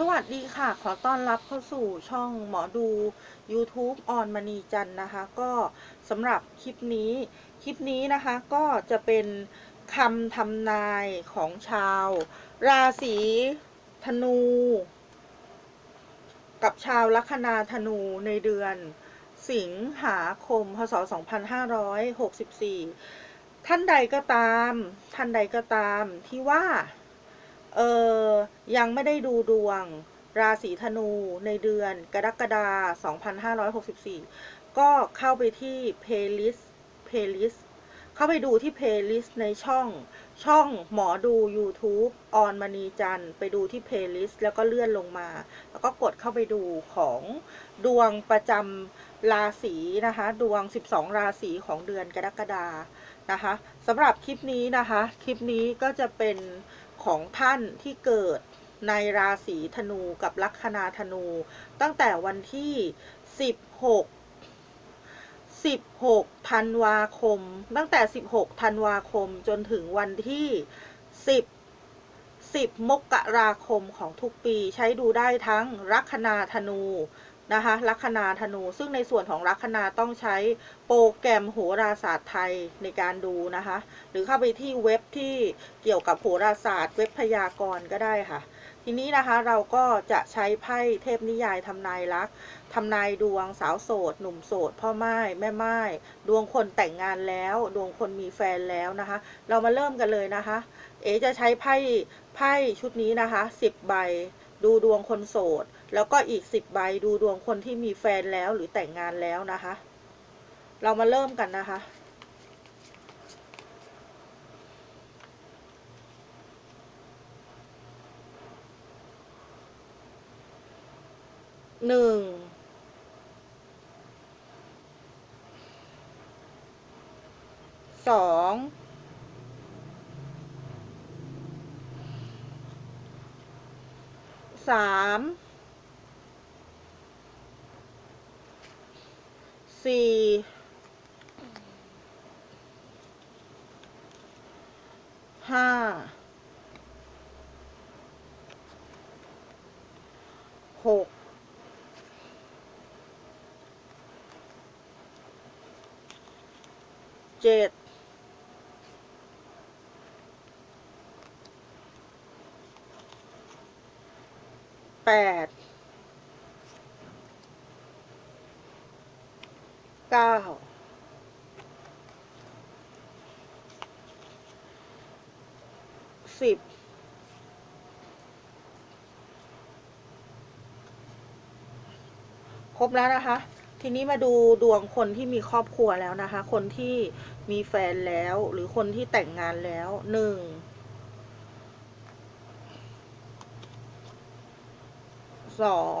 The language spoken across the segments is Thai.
สวัสดีค่ะ ขอต้อนรับเข้าสู่ช่องหมอดู YouTube ออนมณีจันนะคะ ก็สำหรับคลิปนี้ คลิปนี้นะคะก็จะเป็นคำทำนายของชาว ราศีธนู กับชาวลัคนาธนูในเดือน สิงหาคม พศ 2564 ท่านใดก็ตาม ท่านใดก็ตามที่ว่า เออยังไม่ได้ดูดวง ราศีธนูในเดือนกรกฎาคม2564 ก็เข้าไปที่ playlist playlist เข้าไปดูที่ playlist ในช่องช่องหมอดู YouTube ออนมณีจันทร์ไปดูที่ playlist แล้วก็เลื่อนลงมา แล้วก็กดเข้าไปดูของดวงประจำราศีนะคะ ดวง 12 ราศีของเดือนกรกฎานะคะสำหรับคลิปนี้นะคะ คลิปนี้ก็จะเป็น ของท่านที่เกิดในราศีธนูกับลัคนาธนู ตั้งแต่วันที่ 16 16ธันวาคม ตั้งแต่ 16ธันวาคมจนถึงวันที่ 10 10 มกราคมของทุกปีใช้ดูได้ทั้งลัคนาธนู นะคะลัคนาธนู ซึ่งในส่วนของลัคนาต้องใช้โปรแกรมโหราศาสตร์ไทยในการดูนะคะ หรือเข้าไปที่เว็บที่เกี่ยวกับโหราศาสตร์ เว็บพยากรณ์ก็ได้ค่ะ ทีนี้นะคะเราก็จะใช้ไพ่เทพนิยายทำนายรักทำนายดวงสาวโสด หนุ่มโสด พ่อไม้แม่ไม้ดวงคนแต่งงานแล้ว ดวงคนมีแฟนแล้วนะคะ เรามาเริ่มกันเลยนะคะ เอจะใช้ไพ่ไพ่ชุดนี้นะคะ10ใบดูดวงคนโสด แล้วก็อีก10ใบดูดวงคนที่มีแฟนแล้วหรือแต่งงานแล้วนะคะ เรามาเริ่มกันนะคะหนึ่งสองสาม สี่ห้าหกเจ็ดแปด เก้าสิบครบแล้วนะคะ ทีนี้มาดูดวงคนที่มีครอบครัวแล้วนะคะ คนที่มีแฟนแล้วหรือคนที่แต่งงานแล้วหนึ่งสอง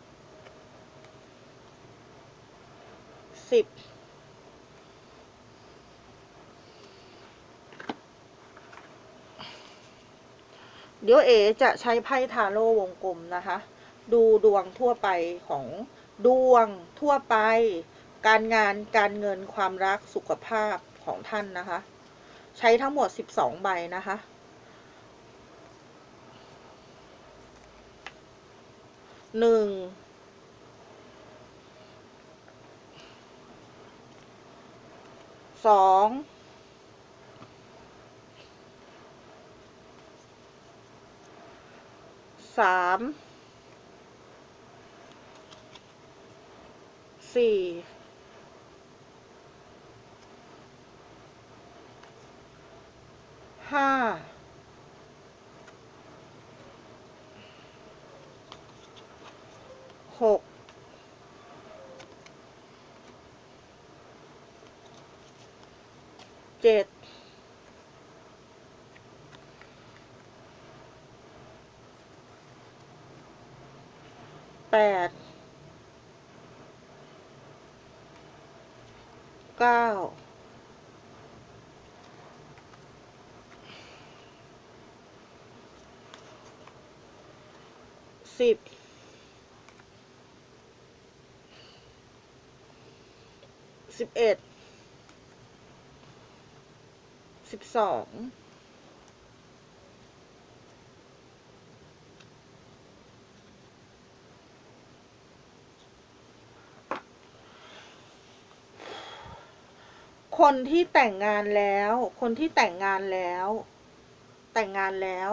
สิบเดี๋ยวเอจะใช้ไพ่ทาโร่วงกลมนะคะ ดูดวงทั่วไปของดวงทั่วไป การงานการเงินความรักสุขภาพของท่านนะคะ ใช้ทั้งหมด 12 ใบนะคะ หนึ่ง สองสามสี่ห้า หก เจ็ด แแปดเก้าสิบสิบเอ็ดสิบสอง คนที่แต่งงานแล้ว คนที่แต่งงานแล้ว แต่งงานแล้ว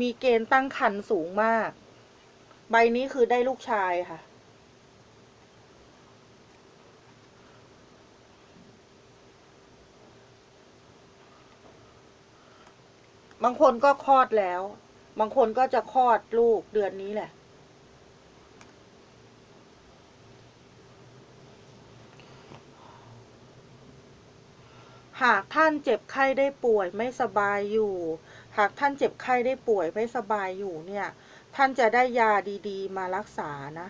มีเกณฑ์ตั้งครรภ์สูงมาก ใบนี้คือได้ลูกชายค่ะ บางคนก็คลอดแล้ว บางคนก็จะคลอดลูกเดือนนี้แหละ หากท่านเจ็บไข้ได้ป่วยไม่สบายอยู่ หากท่านเจ็บไข้ได้ป่วยไม่สบายอยู่เนี่ย ท่านจะได้ยาดีๆ มารักษานะ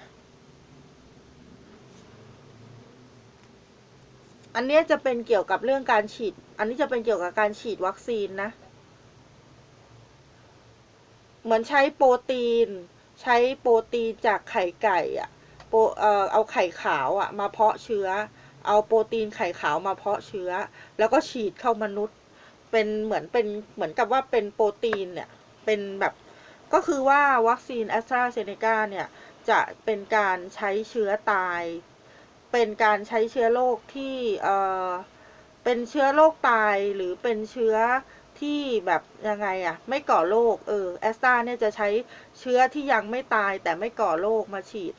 อันเนี้ยจะเป็นเกี่ยวกับเรื่องการฉีด อันนี้จะเป็นเกี่ยวกับการฉีดวัคซีนนะ เหมือนใช้โปรตีน ใช้โปรตีนจากไข่ไก่อะโปรเอ่อเอาไข่ขาวอะมาเพาะเชื้อ เอาโปรตีนไข่ขาวมาเพาะเชื้อ แล้วก็ฉีดเข้ามนุษย์ เป็นเหมือนเป็นเหมือนกับว่าเป็นโปรตีนเนี่ยเป็นแบบก็คือว่าวัคซีนแอสตราเซเนกาเนี่ยจะเป็นการใช้เชื้อตาย เป็นการใช้เชื้อโรคที่เอ่อเป็นเชื้อโรคตายหรือเป็นเชื้อที่แบบยังไงอะไม่ก่อโรคเออแอสตราเนี่ยจะใช้เชื้อที่ยังไม่ตายแต่ไม่ก่อโรคมาฉีด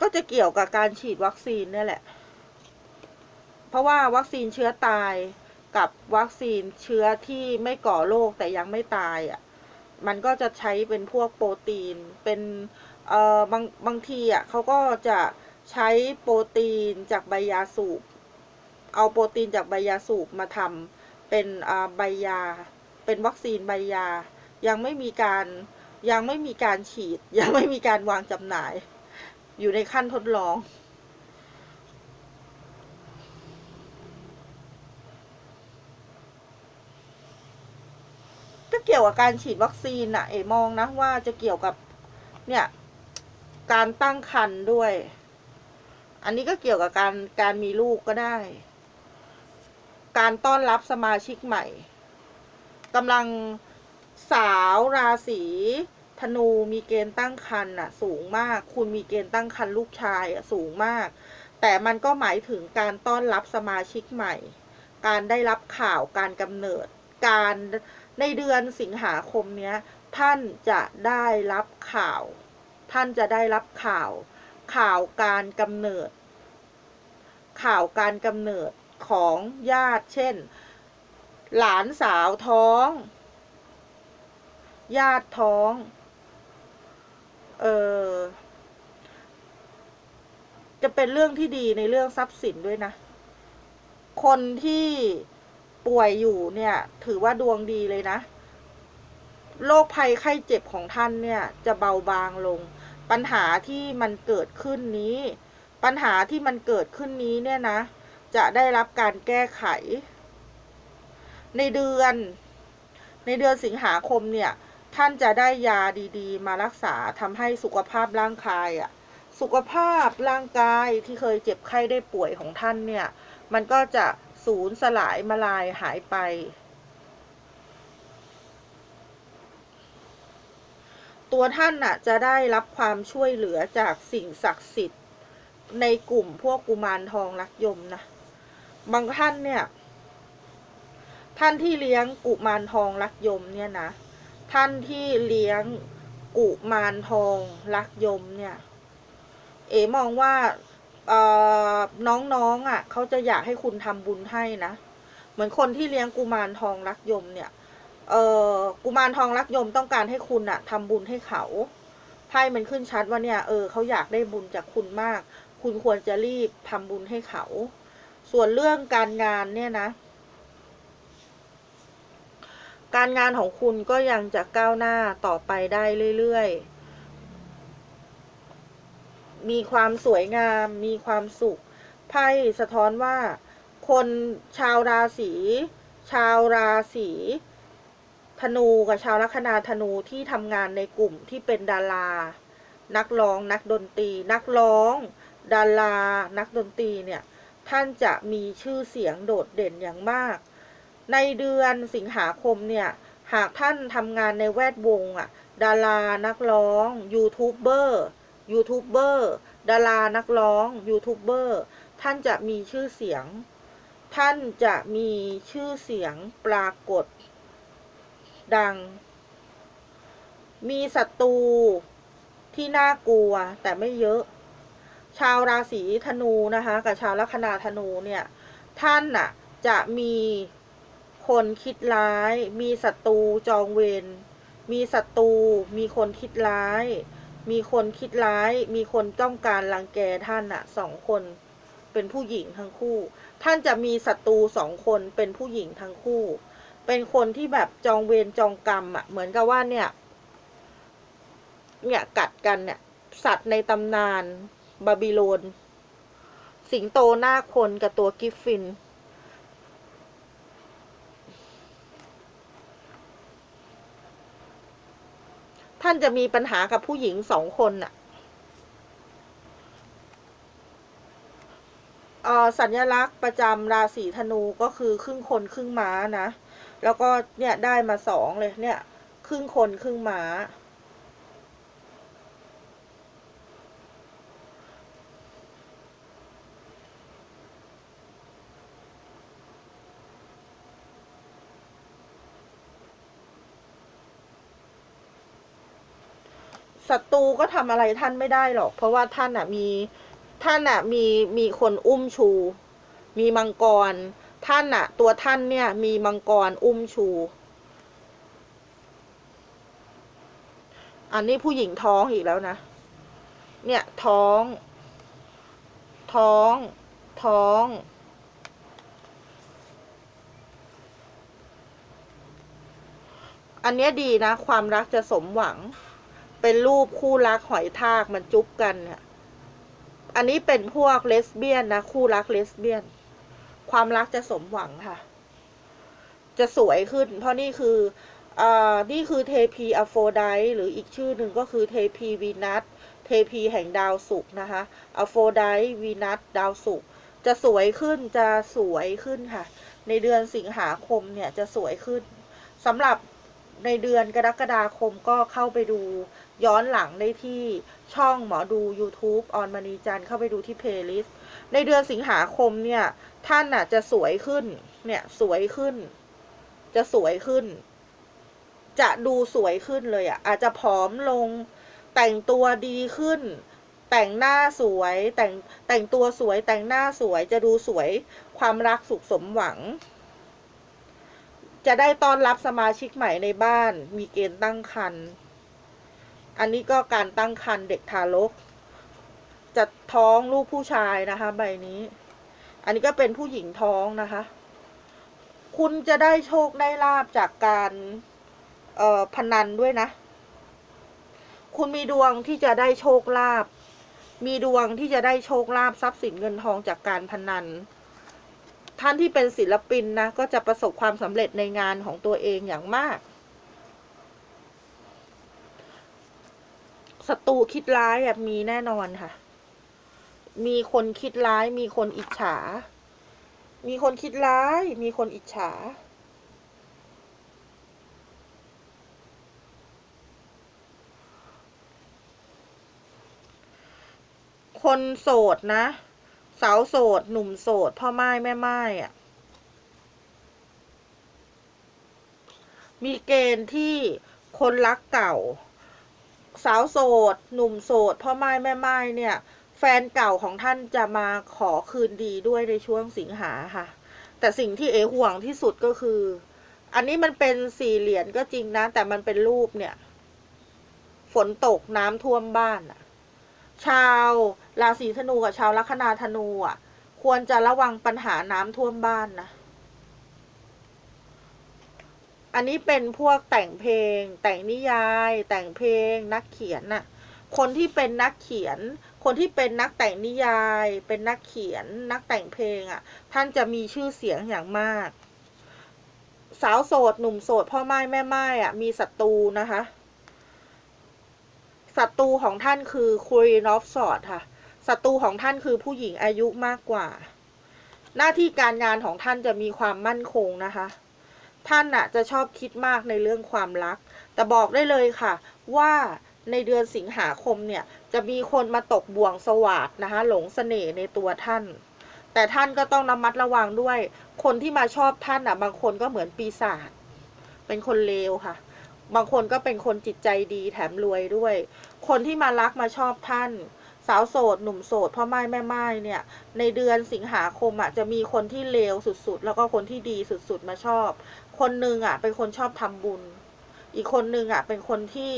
ก็จะเกี่ยวกับการฉีดวัคซีนเนี่ยแหละ เพราะว่าวัคซีนเชื้อตายกับวัคซีนเชื้อที่ไม่ก่อโรคแต่ยังไม่ตายอะ มันก็จะใช้เป็นพวกโปรตีน เป็นเอ่อบางบางทีอะเขาก็จะใช้โปรตีนจากใบยาสูบ เอาโปรตีนจากใบยาสูบมาทำเป็นอ่ใบยา เป็นวัคซีนใบยา ยังไม่มีการยังไม่มีการฉีด ยังไม่มีการวางจำหน่าย อยู่ในขั้นทดลอง ก็เกี่ยวกับการฉีดวัคซีนอะเอมองนะว่าจะเกี่ยวกับเนี่ย การตั้งครรภ์ด้วย อันนี้ก็เกี่ยวกับการการมีลูกก็ได้ การต้อนรับสมาชิกใหม่กำลังสาวราศี ธนูมีเกณฑ์ตั้งครรภ์อะสูงมาก คุณมีเกณฑ์ตั้งครรภ์ลูกชายอะสูงมาก แต่มันก็หมายถึงการต้อนรับสมาชิกใหม่ การได้รับข่าวการกำเนิด การในเดือนสิงหาคมเนี้ยท่านจะได้รับข่าว ท่านจะได้รับข่าว ข่าวการกำเนิด ข่าวการกำเนิดของญาติ เช่น หลานสาวท้อง ญาติท้อง เออจะเป็นเรื่องที่ดีในเรื่องทรัพย์สินด้วยนะ คนที่ป่วยอยู่เนี่ย ถือว่าดวงดีเลยนะ โรคภัยไข้เจ็บของท่านเนี่ย จะเบาบางลง ปัญหาที่มันเกิดขึ้นนี้ ปัญหาที่มันเกิดขึ้นนี้เนี่ยนะ จะได้รับการแก้ไข ในเดือน ในเดือนสิงหาคมเนี่ย ท่านจะได้ยาดีๆ มารักษาทำให้สุขภาพร่างกายอะสุขภาพร่างกายที่เคยเจ็บไข้ได้ป่วยของท่านเนี่ย มันก็จะสูญสลายมาลายหายไป ตัวท่านน่ะจะได้รับความช่วยเหลือจากสิ่งศักดิ์สิทธิ์ในกลุ่มพวกกุมารทองรักยมนะ บางท่านเนี่ย ท่านที่เลี้ยงกุมารทองรักยมเนี่ยนะ ท่านที่เลี้ยงกุมารทองรักยมเนี่ย เอ๋มองว่าเอ่อน้องๆอะเขาจะอยากให้คุณทำบุญให้นะ เหมือนคนที่เลี้ยงกุมารทองรักยมเนี่ยเออกุมารทองรักยมต้องการให้คุณอะทำบุญให้เขาไพ่มันขึ้นชัดว่าเนี่ยเออเขาอยากได้บุญจากคุณมาก คุณควรจะรีบทำบุญให้เขา ส่วนเรื่องการงานเนี่ยนะ การงานของคุณก็ยังจะก้าวหน้าต่อไปได้เรื่อยๆ มีความสวยงาม มีความสุข ไพ่สะท้อนว่า คนชาวราศี ชาวราศีธนูกับชาวลัคนาธนูที่ทำงานในกลุ่มที่เป็นดารา นักร้องนักดนตรี นักร้อง ดารา นักดนตรีเนี่ย ท่านจะมีชื่อเสียงโดดเด่นอย่างมาก ในเดือนสิงหาคมเนี่ย หากท่านทำงานในแวดวงอะดารานักร้องยูทูบเบอร์ยูทูบเบอร์ดารานักร้องยูทูบเบอร์ท่านจะมีชื่อเสียง ท่านจะมีชื่อเสียงปรากฏ ดัง มีศัตรูที่น่ากลัวแต่ไม่เยอะ ชาวราศีธนูนะคะ กับชาวลัคนาธนูเนี่ย ท่านน่ะจะมี คนคิดร้าย มีศัตรูจองเวร มีศัตรู มีคนคิดร้าย มีคนคิดร้าย มีคนต้องการรังแกท่านน่ะสองคน เป็นผู้หญิงทั้งคู่ ท่านจะมีศัตรูสองคนเป็นผู้หญิงทั้งคู่ เป็นคนที่แบบจองเวรจองกรรมอะเหมือนกับว่าเนี่ย เนี่ยกัดกันเนี่ย สัตว์ในตำนาน บาบิโลน สิงโตหน้าคนกับตัวกิฟฟิน ท่านจะมีปัญหากับผู้หญิงสองคนน่ะอ่อสัญลักษณ์ประจำราศีธนูก็คือครึ่งคนครึ่งม้านะ แล้วก็เนี่ยได้มาสองเลยเนี่ย ครึ่งคนครึ่งม้า ศัตรูก็ทำอะไรท่านไม่ได้หรอก เพราะว่าท่านอะมีท่านอะมีมีคนอุ้มชู มีมังกร ท่านอะ ตัวท่านเนี่ย มีมังกรอุ้มชู อันนี้ผู้หญิงท้องอีกแล้วนะ เนี่ยท้อง ท้อง ท้องอันเนี้ยดีนะ ความรักจะสมหวัง เป็นรูปคู่รักหอยทากมันจุ๊บกันเนี่ยอันนี้เป็นพวกเลสเบี้ยนนะ คู่รักเลสเบี้ยน ความรักจะสมหวังค่ะ จะสวยขึ้น เพราะนี่คืออ่านี่คือเทพีอโฟไดต์หรืออีกชื่อหนึ่งก็คือเทพีวีนัสเทพีแห่งดาวศุกร์นะคะอโฟไดต์วีนัสดาวศุกร์จะสวยขึ้นจะสวยขึ้นค่ะ ในเดือนสิงหาคมเนี่ยจะสวยขึ้นสำหรับในเดือนกรกฎาคมก็เข้าไปดู ย้อนหลังได้ที่ช่องหมอดู YouTube ออนมณีจันเข้าไปดูที่เพลย์ลิสต์ในเดือนสิงหาคมเนี่ย ท่านน่ะจะสวยขึ้น เนี่ยสวยขึ้น จะสวยขึ้น จะดูสวยขึ้นเลยอะ อาจจะผอมลง แต่งตัวดีขึ้น แต่งหน้าสวย แต่งแต่งตัวสวย แต่งหน้าสวย จะดูสวย ความรักสุขสมหวัง จะได้ต้อนรับสมาชิกใหม่ในบ้าน มีเกณฑ์ตั้งครรภ์ อันนี้ก็การตั้งครรภ์เด็กทารก จะท้องลูกผู้ชายนะคะ ใบนี้ อันนี้ก็เป็นผู้หญิงท้องนะคะ คุณจะได้โชคได้ลาบจากการเอ่อพนันด้วยนะ คุณมีดวงที่จะได้โชคลาภมีดวงที่จะได้โชคลาภทรัพย์สินเงินทองจากการพนัน ท่านที่เป็นศิลปินนะ ก็จะประสบความสำเร็จในงานของตัวเองอย่างมาก ศัตรูคิดร้ายอะมีแน่นอนค่ะ มีคนคิดร้าย มีคนอิจฉา มีคนคิดร้าย มีคนอิจฉา คนโสดนะ สาวโสด หนุ่มโสด พ่อไม้แม่ไม้อะมีเกณฑ์ที่คนรักเก่า สาวโสด หนุ่มโสดพ่อไม้แม่ไม้เนี่ย แฟนเก่าของท่านจะมาขอคืนดีด้วยในช่วงสิงหาค่ะ แต่สิ่งที่เอห่วงที่สุดก็คือ อันนี้มันเป็นสี่เหรียญก็จริงนะ แต่มันเป็นรูปเนี่ย ฝนตกน้ำท่วมบ้านอะชาวราศีธนูกับชาวลัคนาธนูอะ ควรจะระวังปัญหาน้ำท่วมบ้านนะ อันนี้เป็นพวกแต่งเพลง แต่งนิยาย แต่งเพลง นักเขียนน่ะ คนที่เป็นนักเขียน คนที่เป็นนักแต่งนิยาย เป็นนักเขียน นักแต่งเพลงอะ ท่านจะมีชื่อเสียงอย่างมาก สาวโสด หนุ่มโสด พ่อไม้แม่ไม้อะ มีศัตรูนะคะศัตรูของท่านคือคุยนอฟสอดค่ะศัตรูของท่านคือผู้หญิงอายุมากกว่า หน้าที่การงานของท่านจะมีความมั่นคงนะคะ ท่านน่ะจะชอบคิดมากในเรื่องความรัก แต่บอกได้เลยค่ะ ว่าในเดือนสิงหาคมเนี่ย จะมีคนมาตกบ่วงสวาดนะคะ หลงเสน่ห์ในตัวท่าน แต่ท่านก็ต้องระมัดระวังด้วย คนที่มาชอบท่านอะบางคนก็เหมือนปีศาจเป็นคนเลวค่ะ บางคนก็เป็นคนจิตใจดีแถมรวยด้วย คนที่มารักมาชอบท่านสาวโสด หนุ่มโสดพ่อไม้แม่ไม้เนี่ย ในเดือนสิงหาคมอะจะมีคนที่เลวสุดๆ แล้วก็คนที่ดีสุดๆ มาชอบ คนหนึ่งอะ เป็นคนชอบทำบุญ อีกคนหนึ่งอะ เป็นคนที่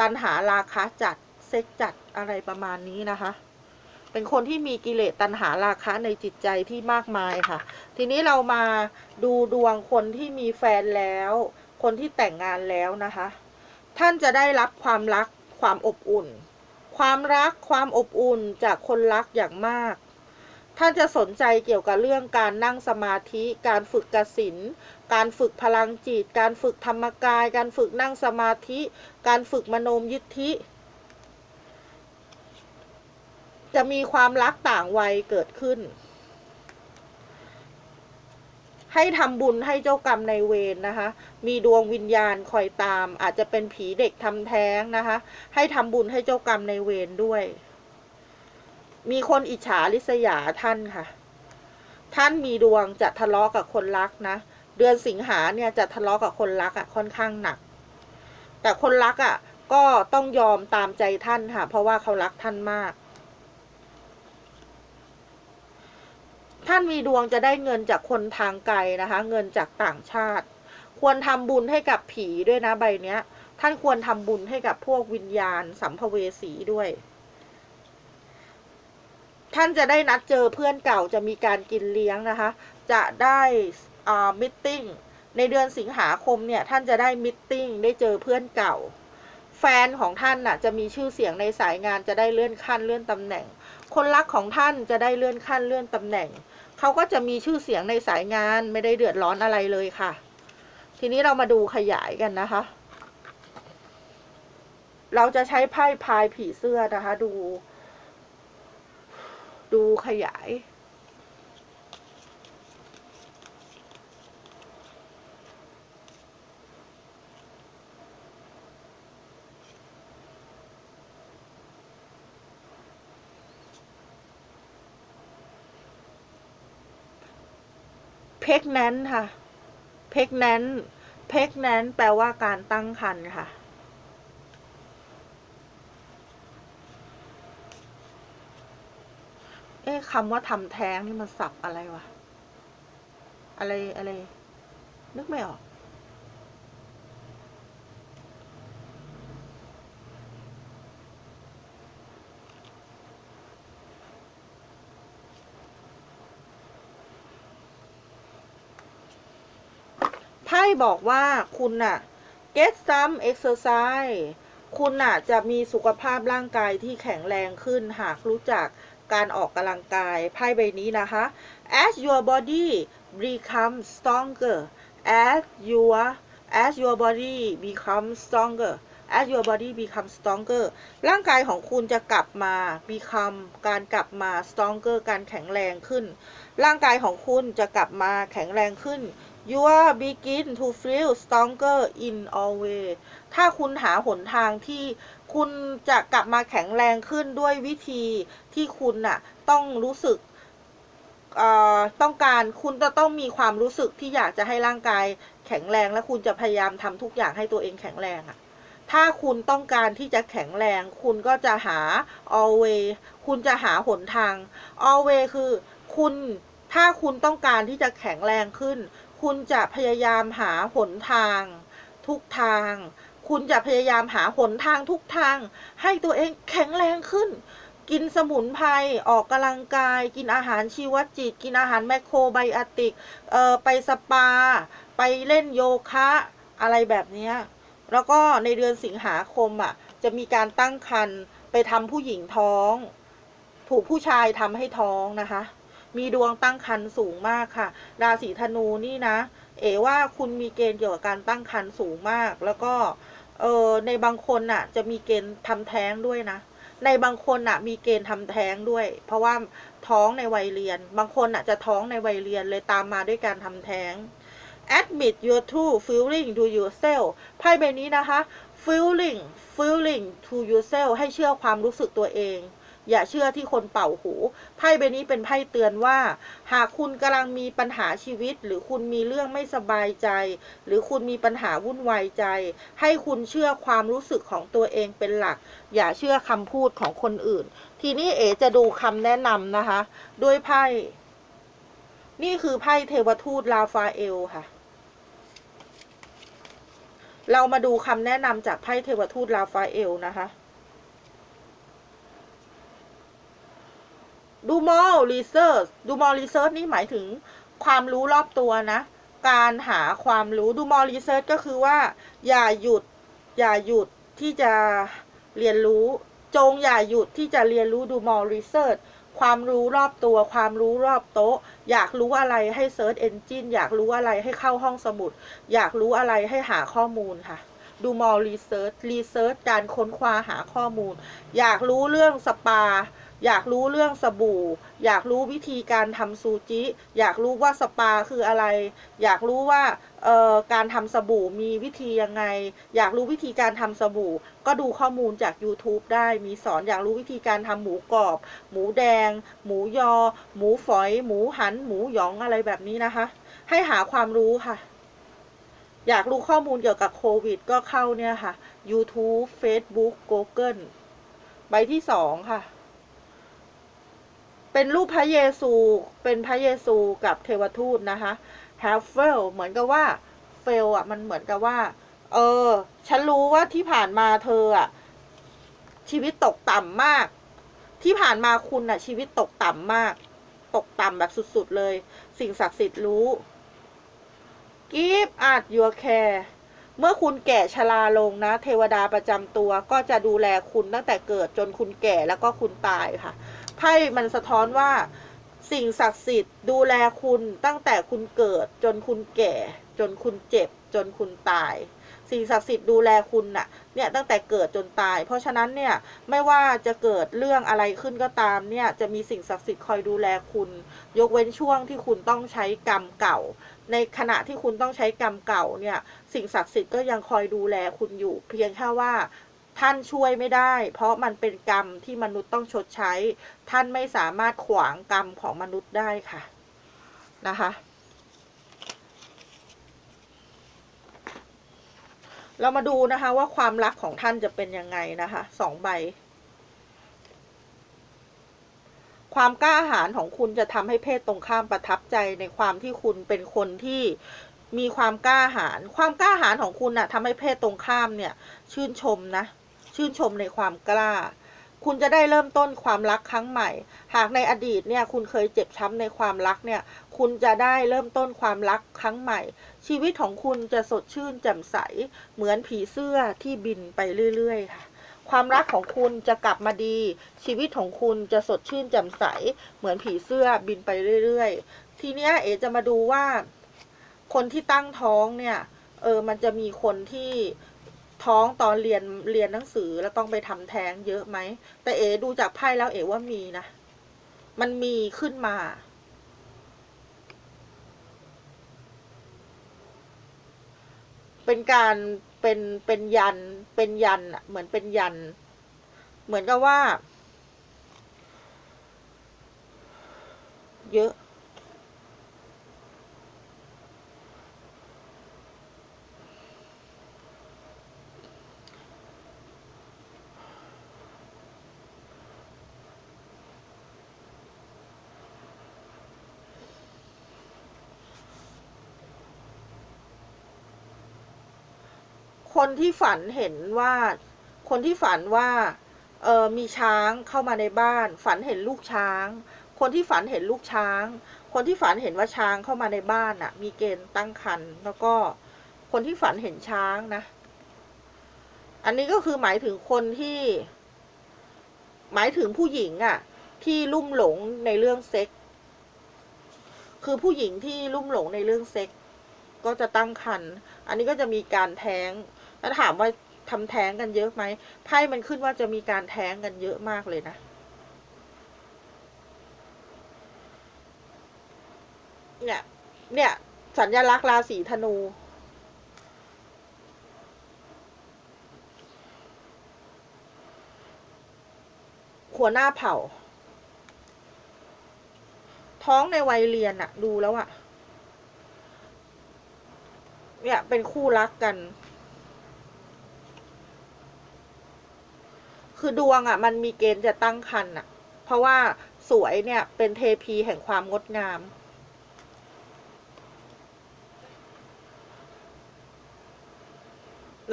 ตันหาราคะจัดเซ็กจัดอะไรประมาณนี้นะคะ เป็นคนที่มีกิเลสตัณหาราคะในจิตใจที่มากมายค่ะ ทีนี้เรามาดูดวงคนที่มีแฟนแล้ว คนที่แต่งงานแล้วนะคะ ท่านจะได้รับความรักความอบอุ่น ความรักความอบอุ่นจากคนรักอย่างมากท่านจะสนใจเกี่ยวกับเรื่องการนั่งสมาธิ การฝึกกสิน การฝึกพลังจิต การฝึกธรรมกาย การฝึกนั่งสมาธิ การฝึกมโนมยิทธิ จะมีความรักต่างวัยเกิดขึ้น ให้ทำบุญให้เจ้ากรรมในเวรนะคะ มีดวงวิญญาณคอยตาม อาจจะเป็นผีเด็กทำแท้งนะคะ ให้ทำบุญให้เจ้ากรรมในเวรด้วย มีคนอิจฉาริษยาท่านค่ะท่านมีดวงจะทะเลาะกับคนรักนะ เดือนสิงหาเนี่ยจะทะเลาะกับคนรักอะ่ะค่อนข้างหนัก แต่คนรักอะ่ะ ก็ต้องยอมตามใจท่านค่ะ เพราะว่าเขารักท่านมาก ท่านมีดวงจะได้เงินจากคนทางไกลนะคะ เงินจากต่างชาติ ควรทำบุญให้กับผีด้วยนะใบเนี้ย ท่านควรทำบุญให้กับพวกวิญญาณสัมภเวสีด้วยท่านจะได้นัดเจอเพื่อนเก่าจะมีการกินเลี้ยงนะคะ จะได้ มิทติ้งในเดือนสิงหาคมเนี่ยท่านจะได้มิทติ้งได้เจอเพื่อนเก่า แฟนของท่านน่ะจะมีชื่อเสียงในสายงานจะได้เลื่อนขั้นเลื่อนตำแหน่ง คนรักของท่านจะได้เลื่อนขั้นเลื่อนตำแหน่งเขาก็จะมีชื่อเสียงในสายงานไม่ได้เดือดร้อนอะไรเลยค่ะ ทีนี้เรามาดูขยายกันนะคะ เราจะใช้ไพ่พายผีเสื้อนะคะ ดู ดูขยาย เพกแนนค่ะ เพกแนนเพกแนนแปลว่าการตั้งครรภ์ค่ะ เอ๊ะคำว่าทำแท้งนี่มันสับอะไรวะ อะไรอะไร นึกไม่ออก บอกว่าคุณน่ะ get some exercise คุณน่ะจะมีสุขภาพร่างกายที่แข็งแรงขึ้นหากรู้จักการออกกำลังกายไพ่ใบนี้นะคะ as your body becomes stronger as your as your body becomes stronger as your body becomes stronger ร่างกายของคุณจะกลับมา become การกลับมา stronger การแข็งแรงขึ้น ร่างกายของคุณจะกลับมาแข็งแรงขึ้น you are begin to feel stronger in all way ถ้าคุณหาหนทางที่คุณจะกลับมาแข็งแรงขึ้นด้วยวิธีที่คุณน่ะต้องรู้สึกต้องการคุณจะต้องมีความรู้สึกที่อยากจะให้ร่างกายแข็งแรงและคุณจะพยายามทำทุกอย่างให้ตัวเองแข็งแรงอะถ้าคุณต้องการที่จะแข็งแรง คุณก็จะหา always คุณจะหาหนทาง always คือ คุณถ้าคุณต้องการที่จะแข็งแรงขึ้น คุณจะพยายามหาหนทาง ทุกทาง คุณจะพยายามหาหนทางทุกทาง ให้ตัวเองแข็งแรงขึ้น กินสมุนไพรออกกำลังกาย กินอาหารชีวจิต กินอาหารแมคโครไบโอติกเอ่อไปสปา ไปเล่นโยคะ อะไรแบบนี้แล้วก็ในเดือนสิงหาคมอะ จะมีการตั้งครรภ์ไปทำผู้หญิงท้อง ถูกผู้ชายทำให้ท้องนะคะ มีดวงตั้งครรภ์สูงมากค่ะ ราศีธนูนี่นะ เอว่าคุณมีเกณฑ์เกี่ยวกับการตั้งครรภ์สูงมาก แล้วก็เออในบางคนน่ะ จะมีเกณฑ์ทำแท้งด้วยนะ ในบางคนน่ะ มีเกณฑ์ทำแท้งด้วย เพราะว่าท้องในวัยเรียน บางคนน่ะจะท้องในวัยเรียนเลยตามมาด้วยการทำแท้ง admit your true feeling to yourself ไพ่ใบนี้นะคะ feeling feeling to yourself ให้เชื่อความรู้สึกตัวเอง อย่าเชื่อที่คนเป่าหู ไพ่ใบนี้เป็นไพ่เตือนว่า หากคุณกำลังมีปัญหาชีวิต หรือคุณมีเรื่องไม่สบายใจ หรือคุณมีปัญหาวุ่นวายใจ ให้คุณเชื่อความรู้สึกของตัวเองเป็นหลัก อย่าเชื่อคำพูดของคนอื่น ทีนี้เอจะดูคำแนะนำนะคะ ด้วยไพ่ นี่คือไพ่เทวทูตลาฟาเอลค่ะเรามาดูคำแนะนำจากไพ่เทวทูตลาฟาเอลนะคะ ดูมอลรีเซิร์ชดูมอลรีเซิร์ชนี่หมายถึงความรู้รอบตัวนะ การหาความรู้ดูมอลรีเซิร์ชก็คือว่า อย่าหยุด อย่าหยุดที่จะเรียนรู้ จงอย่าหยุดที่จะเรียนรู้ดูมอลรีเซิร์ชความรู้รอบตัว ความรู้รอบโต๊ะ อยากรู้อะไรให้เซิร์ชเอนจินอยากรู้อะไรให้เข้าห้องสมุด อยากรู้อะไรให้หาข้อมูลค่ะดูมอลรีเซิร์ชรีเซิร์ชการค้นคว้าหาข้อมูล อยากรู้เรื่องสปา อยากรู้เรื่องสบู่ อยากรู้วิธีการทำซูจิ อยากรู้ว่าสปาคืออะไร อยากรู้ว่าเอ่อการทำสบู่มีวิธียังไง อยากรู้วิธีการทำสบู่ ก็ดูข้อมูลจาก YouTube ได้มีสอนอยากรู้วิธีการทำหมูกรอบ หมูแดง หมูยอ หมูฝอย หมูหัน หมูหยองอะไรแบบนี้นะคะ ให้หาความรู้ค่ะ อยากรู้ข้อมูลเกี่ยวกับโควิด ก็เข้าเนี่ยค่ะ YouTube Facebook Google ใบที่สองค่ะ เป็นรูปพระเยซู เป็นพระเยซูกับเทวทูตนะคะ have fail เหมือนกับว่า fail อะ มันเหมือนกับว่า เออ ฉันรู้ว่าที่ผ่านมาเธออะ ชีวิตตกต่ำมาก ที่ผ่านมาคุณอะ ชีวิตตกต่ำมาก ตกต่ำแบบสุดๆเลย สิ่งศักดิ์สิทธิ์รู้ give at your care เมื่อคุณแก่ชราลงนะ เทวดาประจำตัวก็จะดูแลคุณตั้งแต่เกิดจนคุณแก่แล้วก็คุณตายค่ะ ไพ่มันสะท้อนว่าสิ่งศักดิ์สิทธิ์ดูแลคุณตั้งแต่คุณเกิดจนคุณแก่ จนคุณเจ็บ จนคุณตาย สิ่งศักดิ์สิทธิ์ดูแลคุณน่ะเนี่ยตั้งแต่เกิดจนตาย เพราะฉะนั้นเนี่ยไม่ว่าจะเกิดเรื่องอะไรขึ้นก็ตามเนี่ยจะมีสิ่งศักดิ์สิทธิ์คอยดูแลคุณ ยกเว้นช่วงที่คุณต้องใช้กรรมเก่า ในขณะที่คุณต้องใช้กรรมเก่าเนี่ยสิ่งศักดิ์สิทธิ์ก็ยังคอยดูแลคุณอยู่ เพียงแค่ว่า ท่านช่วยไม่ได้ เพราะมันเป็นกรรมที่มนุษย์ต้องชดใช้ ท่านไม่สามารถขวางกรรมของมนุษย์ได้ค่ะ นะคะ เรามาดูนะคะว่าความรักของท่านจะเป็นยังไงนะคะสองใบ ความกล้าหาญของคุณจะทำให้เพศตรงข้ามประทับใจในความที่คุณเป็นคนที่มีความกล้าหาญ ความกล้าหาญของคุณน่ะทำให้เพศตรงข้ามเนี่ย ชื่นชมนะ ชื่นชมในความกล้า คุณจะได้เริ่มต้นความรักครั้งใหม่ หากในอดีตเนี่ยคุณเคยเจ็บช้ำในความรักเนี่ย คุณจะได้เริ่มต้นความรักครั้งใหม่ ชีวิตของคุณจะสดชื่นแจ่มใส เหมือนผีเสื้อที่บินไปเรื่อยๆค่ะความรักของคุณจะกลับมาดี ชีวิตของคุณจะสดชื่นแจ่มใส เหมือนผีเสื้อบินไปเรื่อยๆ ทีเนี้ยเอจะมาดูว่า คนที่ตั้งท้องเนี่ย เออมันจะมีคนที่ ท้องตอนเรียนเรียนหนังสือแล้วต้องไปทำแท้งเยอะไหม แต่เอดูจากไพ่แล้วเอว่ามีนะ มันมีขึ้นมา เป็นการเป็นเป็นยันเป็นยันเหมือนเป็นยัน เหมือนกับว่า เยอะ คนที่ฝันเห็นว่า คนที่ฝันว่าเออมีช้างเข้ามาในบ้าน ฝันเห็นลูกช้าง คนที่ฝันเห็นลูกช้าง คนที่ฝันเห็นว่าช้างเข้ามาในบ้านน่ะมีเกณฑ์ตั้งครรภ์แล้วก็คนที่ฝันเห็นช้างนะ อันนี้ก็คือหมายถึงคนที่ หมายถึงผู้หญิงอะ่ะที่ลุ่มหลงในเรื่องเซ็กคือผู้หญิงที่ลุ่มหลงในเรื่องเซ็กก็จะตั้งครรภ์อันนี้ก็จะมีการแท้ง แล้วถามว่าทำแท้งกันเยอะไหมไพ่มันขึ้นว่าจะมีการแท้งกันเยอะมากเลยนะเนี่ย เนี่ย สัญลักษณ์ราศีธนู หัวหน้าเผ่า ท้องในวัยเรียนอะดูแล้วอะเนี่ย เป็นคู่รักกัน คือดวงอะมันมีเกณฑ์จะตั้งครรภ์อะเพราะว่าสวยเนี่ยเป็นเทพีแห่งความงดงาม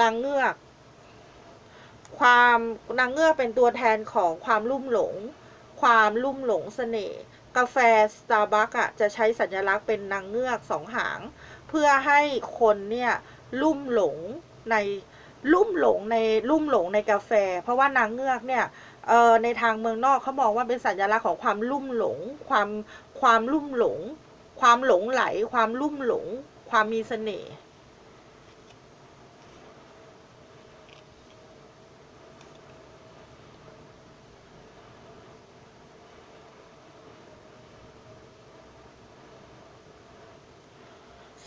นางเงือก ความนางเงือกเป็นตัวแทนของความลุ่มหลง ความลุ่มหลงเสน่ห์กาแฟสตาร์บัคอะจะใช้สัญลักษณ์เป็นนางเงือกสองหาง เพื่อให้คนเนี่ยลุ่มหลงใน ลุ่มหลงในลุ่มหลงในกาแฟ เพราะว่านางเงือกเนี่ยเออในทางเมืองนอกเขามองว่าเป็นสัญลักษณ์ของความลุ่มหลง ความความลุ่มหลง ความหลงไหล ความลุ่มหลง ความมีเสน่ห์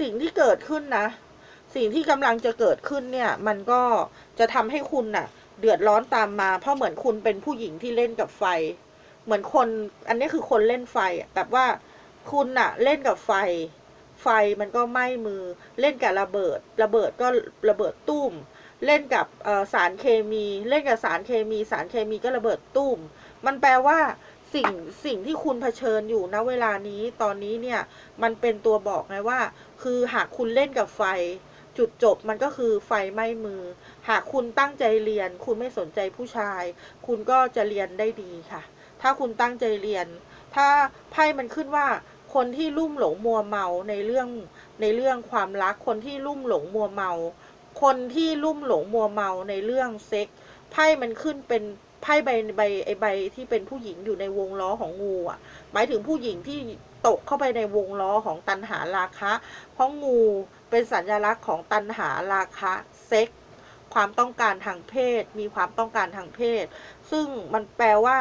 สิ่งที่เกิดขึ้นนะ สิ่งที่กำลังจะเกิดขึ้นเนี่ย มันก็จะทำให้คุณน่ะ เดือดร้อนตามมา เพราะเหมือนคุณเป็นผู้หญิงที่เล่นกับไฟ เหมือนคน อันนี้คือคนเล่นไฟแบบว่าคุณน่ะ เล่นกับไฟ ไฟมันก็ไหม้มือ เล่นกับระเบิด ระเบิดก็ระเบิดตุ้ม เล่นกับสารเคมี เล่นกับสารเคมี สารเคมีก็ระเบิดตุ้ม มันแปลว่าสิ่งสิ่งที่คุณเผชิญอยู่ณเวลานี้ตอนนี้เนี่ย มันเป็นตัวบอกไงว่า คือหากคุณเล่นกับไฟ จุดจบมันก็คือไฟไหม้มือ หากคุณตั้งใจเรียน คุณไม่สนใจผู้ชาย คุณก็จะเรียนได้ดีค่ะ ถ้าคุณตั้งใจเรียน ถ้าไพ่มันขึ้นว่าคนที่ลุ่มหลงมัวเมาในเรื่องในเรื่องความรัก คนที่ลุ่มหลงมัวเมา คนที่ลุ่มหลงมัวเมาในเรื่องเซ็กไพ่มันขึ้นเป็นไพ่ใบใบไอใบที่เป็นผู้หญิงอยู่ในวงล้อของงูอะ หมายถึงผู้หญิงที่ตกเข้าไปในวงล้อของตันหาราคะ เพราะงู เป็นสัญลักษณ์ของตันหาราคะเซ็กความต้องการทางเพศ มีความต้องการทางเพศ ซึ่งมันแปลว่า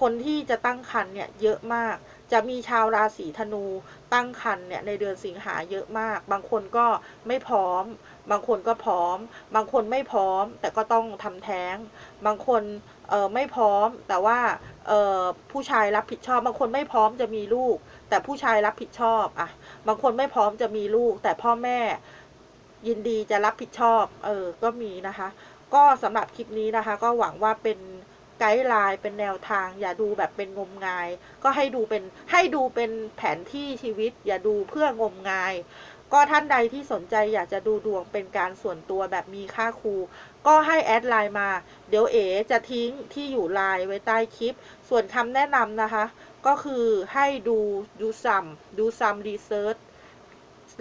คนที่จะตั้งครรภ์เนี่ยเยอะมาก จะมีชาวราศีธนูตั้งครรภ์เนี่ยในเดือนสิงหาเยอะมาก บางคนก็ไม่พร้อม บางคนก็พร้อม บางคนไม่พร้อม แต่ก็ต้องทำแท้ง บางคนเออไม่พร้อม แต่ว่าเออผู้ชายรับผิดชอบ บางคนไม่พร้อมจะมีลูก แต่ผู้ชายรับผิดชอบอะ บางคนไม่พร้อมจะมีลูก แต่พ่อแม่ยินดีจะรับผิดชอบ เออ ก็มีนะคะ ก็สำหรับคลิปนี้นะคะ ก็หวังว่าเป็นไกด์ไลน์เป็นแนวทาง อย่าดูแบบเป็นงมงาย ก็ให้ดูเป็นให้ดูเป็นแผนที่ชีวิต อย่าดูเพื่องมงาย ก็ท่านใดที่สนใจอยากจะดูดวงเป็นการส่วนตัวแบบมีค่าครู ก็ให้แอดไลน์มา เดี๋ยวเอ๋จะทิ้งที่อยู่ไลน์ไว้ใต้คลิป ส่วนคำแนะนำนะคะ ก็คือให้ดูดูซัมดูซัมรีเซิร์ช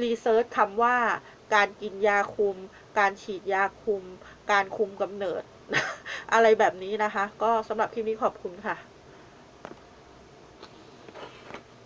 รีเซิร์ชคำว่าการกินยาคุม การฉีดยาคุม การคุมกำเนิด อะไรแบบนี้นะคะ ก็สำหรับคลิปนี้ขอบคุณค่ะ